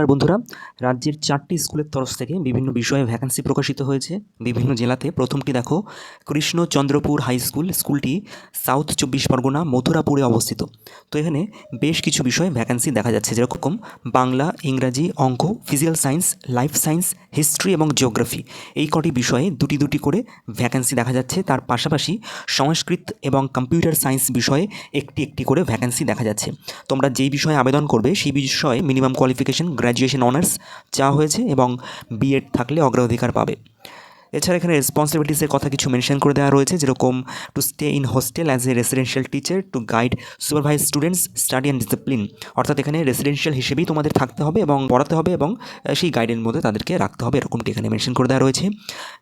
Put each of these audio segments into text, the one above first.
নমস্কার বন্ধুরা। রাজ্যের চারটি স্কুলের তরফ থেকে বিভিন্ন বিষয়ে ভ্যাকান্সি প্রকাশিত হয়েছে। বিভিন্ন জেলাতে প্রথমটি দেখো, কৃষ্ণচন্দ্রপুর হাই স্কুল, স্কুলটি সাউথ চব্বিশ পরগনা, মথুরাপুরে অবস্থিত। তো এখানে বেশ কিছু বিষয়ে ভ্যাকান্সি দেখা যাচ্ছে যেরকম বাংলা, ইংরাজি, অঙ্ক physical science life science history এবং জিওগ্রাফি এই কটি বিষয়ে দুটি দুটি করে ভ্যাকান্সি দেখা যাচ্ছে। তার পাশাপাশি সংস্কৃত এবং কম্পিউটার সায়েন্স বিষয়ে একটি একটি করে ভ্যাকান্সি দেখা যাচ্ছে। তোমরা যেই বিষয়ে আবেদন করবে, সেই বিষয়ে মিনিমাম কোয়ালিফিকেশন গ্র্যাজুয়েশন অনার্স চাওয়া হয়েছে এবং বিএড থাকলে অগ্রাধিকার পাবে। এছাড়া এখানে রেসপন্সিবিলিটিসের কথা কিছু মেনশন করে দেওয়া রয়েছে, যেরকম to stay in hostel as a residential teacher to guide supervise students study and discipline অর্থাৎ এখানে রেসিডেন্সিয়াল হিসেবেই তোমাদের থাকতে হবে এবং পড়াতে হবে এবং সেই গাইডের মধ্যে তাদেরকে রাখতে হবে, এরকমটি এখানে মেনশন করে দেওয়া রয়েছে।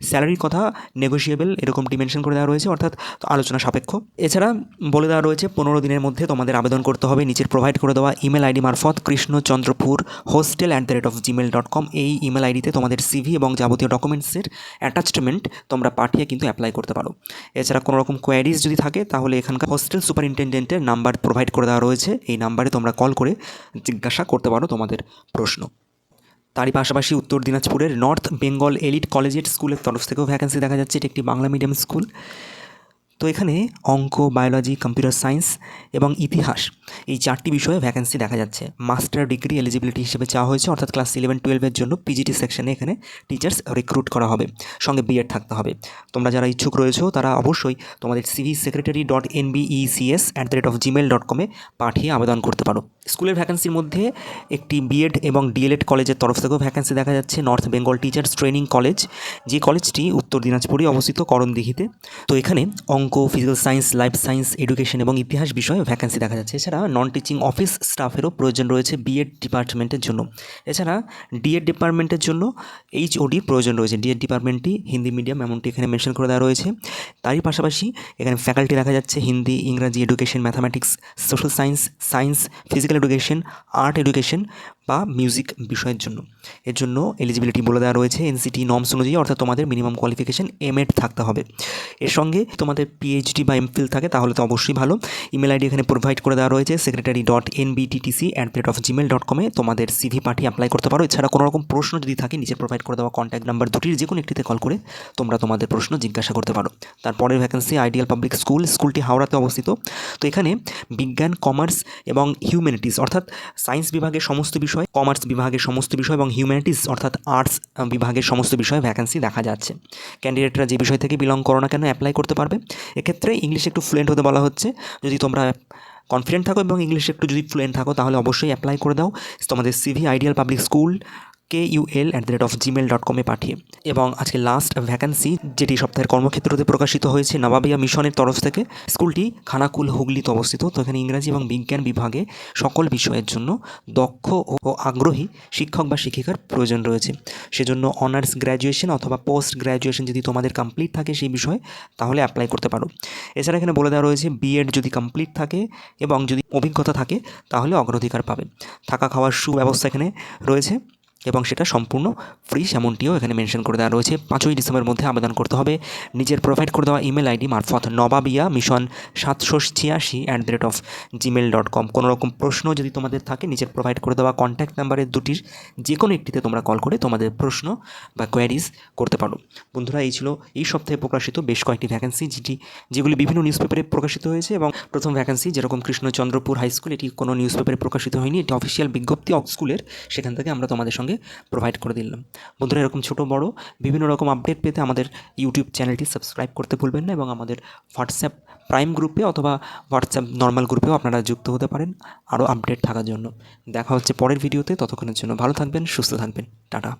স্যালারির কথা নেগোসিয়েবল এরকমটি মেনশন করে দেওয়া রয়েছে, অর্থাৎ আলোচনা সাপেক্ষ। এছাড়া বলে দেওয়া রয়েছে, পনেরো দিনের মধ্যে তোমাদের আবেদন করতে হবে নিচের প্রোভাইড করে দেওয়া ইমেল আইডি মারফত Krishnachandrapur hostel at the rate of Gmail dot com এই ইমেল আইডিতে তোমাদের সিভি এবং যাবতীয় ডকুমেন্টসের অ্যাটাচমেন্ট তোমরা পাঠিয়ে কিন্তু অ্যাপ্লাই করতে পারো। এছাড়া কোনো রকম কোয়ারিজ যদি থাকে, তাহলে এখানকার হোস্টেল সুপারিনটেন্ডেন্টের নাম্বার প্রোভাইড করে দেওয়া রয়েছে। এই নাম্বারে তোমরা কল করে জিজ্ঞাসা করতে পারো তোমাদের প্রশ্ন। তারই পাশাপাশি উত্তর দিনাজপুরের নর্থ বেঙ্গল এলিট কলেজিয়েট স্কুলের তরফ থেকেও ভ্যাকেন্সি দেখা যাচ্ছে। এটি একটি বাংলা মিডিয়াম স্কুল তো এখানে অঙ্ক বায়োলজি কম্পিউটার সায়েন্স এবং ইতিহাস এই চারটি বিষয়ে ভ্যাকেন্সি দেখা যাচ্ছে। মাস্টার ডিগ্রি এলিজিবিলিটি হিসেবে চাওয়া হয়েছে, অর্থাৎ ক্লাস ইলেভেন টুয়েলভের জন্য পিজিটি সেকশনে এখানে টিচার্স রিক্রুট করা হবে, সঙ্গে বিএড থাকতে হবে। তোমরা যারা ইচ্ছুক রয়েছো, তারা অবশ্যই তোমাদের CV secretary dot N B E C S at the rate of Gmail dot কমে পাঠিয়ে আবেদন করতে পারো। স্কুলের ভ্যাকেন্সির মধ্যে একটি বিএড এবং ডিএলএড কলেজের তরফ থেকেও ভ্যাকেন্সি দেখা যাচ্ছে north Bengal teachers training college যে কলেজটি উত্তর দিনাজপুরে অবস্থিত করণদিঘিতে। তো এখানে অঙ্ক physical science life science education এবং ইতিহাস বিষয়ে ভ্যাকেন্সি দেখা যাচ্ছে। এছাড়া নন টিচিং অফিস স্টাফেরও প্রয়োজন রয়েছে বিএড ডিপার্টমেন্টের জন্য। এছাড়া ডিএড ডিপার্টমেন্টের জন্য এইচওডির প্রয়োজন রয়েছে। ডিএড ডিপার্টমেন্টটি হিন্দি মিডিয়াম এমনটি এখানে মেনশন করে দেওয়া রয়েছে। তারই পাশাপাশি এখানে ফ্যাকাল্টি দেখা যাচ্ছে হিন্দি, ইংরাজি education mathematics social science science physical education art education বা মিউজিক বিষয়ের জন্য। এর জন্য এলিজিবিলিটি বলে দেওয়া রয়েছে এনসিটি নর্মস অনুযায়ী, অর্থাৎ তোমাদের মিনিমাম কোয়ালিফিকেশন এমএড থাকতে হবে। এর সঙ্গে তোমাদের পিএইচডি বা এমফিল থাকে, তাহলে তো অবশ্যই ভালো। ইমেল আইডি এখানে প্রোভাইড করে দেওয়া রয়েছে secretary dot N NBTTC at rate of Gmail dot কমে তোমাদের সিভি পাঠিয়ে অ্যাপ্লাই করতে পারো। এছাড়া কোনো রকম প্রশ্ন যদি থাকে, নিচে প্রোভাইড করে দেওয়া কন্ট্যাক্ট নাম্বার দুটির যে কোনো একটিতে কল করে তোমরা তোমাদের প্রশ্ন জিজ্ঞাসা করতে পারো। তারপরের ভ্যাকেন্সি আইডিয়াল পাবলিক স্কুল স্কুলটি হাওড়াতে অবস্থিত। তো এখানে বিজ্ঞান কমার্স এবং হিউম্যানিটিস অর্থাৎ সায়েন্স বিভাগের সমস্ত বিষয় কমার্স বিভাগের সমস্ত বিষয় এবং হিউম্যানিটিস অর্থাৎ আর্টস বিভাগের সমস্ত বিষয়ে ভ্যাকেন্সি দেখা যাচ্ছে। ক্যান্ডিডেটরা যে বিষয় থেকে বিলং করো না কেন অ্যাপ্লাই করতে পারবে? এক্ষেত্রে ইংলিশ একটু ফ্লুয়েন্ট হতে বলা হচ্ছে। যদি তোমরা কনফিডেন্ট থাকো এবং ইংলিশে একটু যদি ফ্লুয়েন্ট থাকো, তাহলে অবশ্যই অ্যাপ্লাই করে দাও। তোমাদের CV ideal public school K UL at the rate of Gmail dot কমে পাঠিয়ে। এবং আজকে লাস্ট ভ্যাকান্সি যেটি সপ্তাহের কর্মক্ষেত্রতে প্রকাশিত হয়েছে নবাবিয়া মিশনের তরফ থেকে, স্কুলটি খানাকুল হুগলিতে অবস্থিত। তো এখানে ইংরাজি এবং বিজ্ঞান বিভাগে সকল বিষয়ের জন্য দক্ষ ও আগ্রহী শিক্ষক বা শিক্ষিকার প্রয়োজন রয়েছে। সেজন্য অনার্স গ্র্যাজুয়েশন অথবা পোস্ট গ্র্যাজুয়েশন যদি তোমাদের কমপ্লিট থাকে সেই বিষয়ে, তাহলে অ্যাপ্লাই করতে পারো। এছাড়া এখানে বলে দেওয়া রয়েছে বিএড যদি কমপ্লিট থাকে এবং যদি অভিজ্ঞতা থাকে, তাহলে অগ্রাধিকার পাবে। থাকা খাওয়ার সুব্যবস্থা এখানে রয়েছে। এবং সেটা সম্পূর্ণ ফ্রি এমনটিও এখানে মেনশন করে দেওয়া রয়েছে। পাঁচই ডিসেম্বরের মধ্যে আবেদন করতে হবে। নিজের প্রোভাইড করে দেওয়া ইমেল আইডি মারফত নবাবিয়া মিশন সাতশো ছিয়াশি at the rate of Gmail dot com কোনোরকম প্রশ্ন যদি তোমাদের থাকে, নিজের প্রোভাইড করে দেওয়া কন্ট্যাক্ট নাম্বারের দুটির যে কোনো একটিতে তোমরা কল করে তোমাদের প্রশ্ন বা কোয়ারিজ করতে পারো। বন্ধুরা, এই ছিল এই সপ্তাহে প্রকাশিত বেশ কয়েকটি ভ্যাকেন্সি যেটি, যেগুলি বিভিন্ন নিউজ পেপারে প্রকাশিত হয়েছে এবং প্রথম ভ্যাকেন্সি যেরকম কৃষ্ণচন্দ্রপুর হাই স্কুল এটি কোনো নিউজ পেপারে প্রকাশিত হয়নি, এটি অফিসিয়াল বিজ্ঞপ্তি অফ স্কুলের সেখান থেকে আমরা তোমাদের সঙ্গে প্রোভাইড করে দিলাম। বন্ধুরা, এরকম ছোটো বড়ো বিভিন্ন রকম আপডেট পেতে আমাদের ইউটিউব চ্যানেলটি সাবস্ক্রাইব করতে ভুলবেন না এবং আমাদের হোয়াটসঅ্যাপ প্রাইম গ্রুপে অথবা হোয়াটসঅ্যাপ নর্মাল গ্রুপেও আপনারা যুক্ত হতে পারেন আরও আপডেট থাকার জন্য। দেখা হচ্ছে পরের ভিডিওতে ততক্ষণের জন্য ভালো থাকবেন, সুস্থ থাকবেন। টাটা।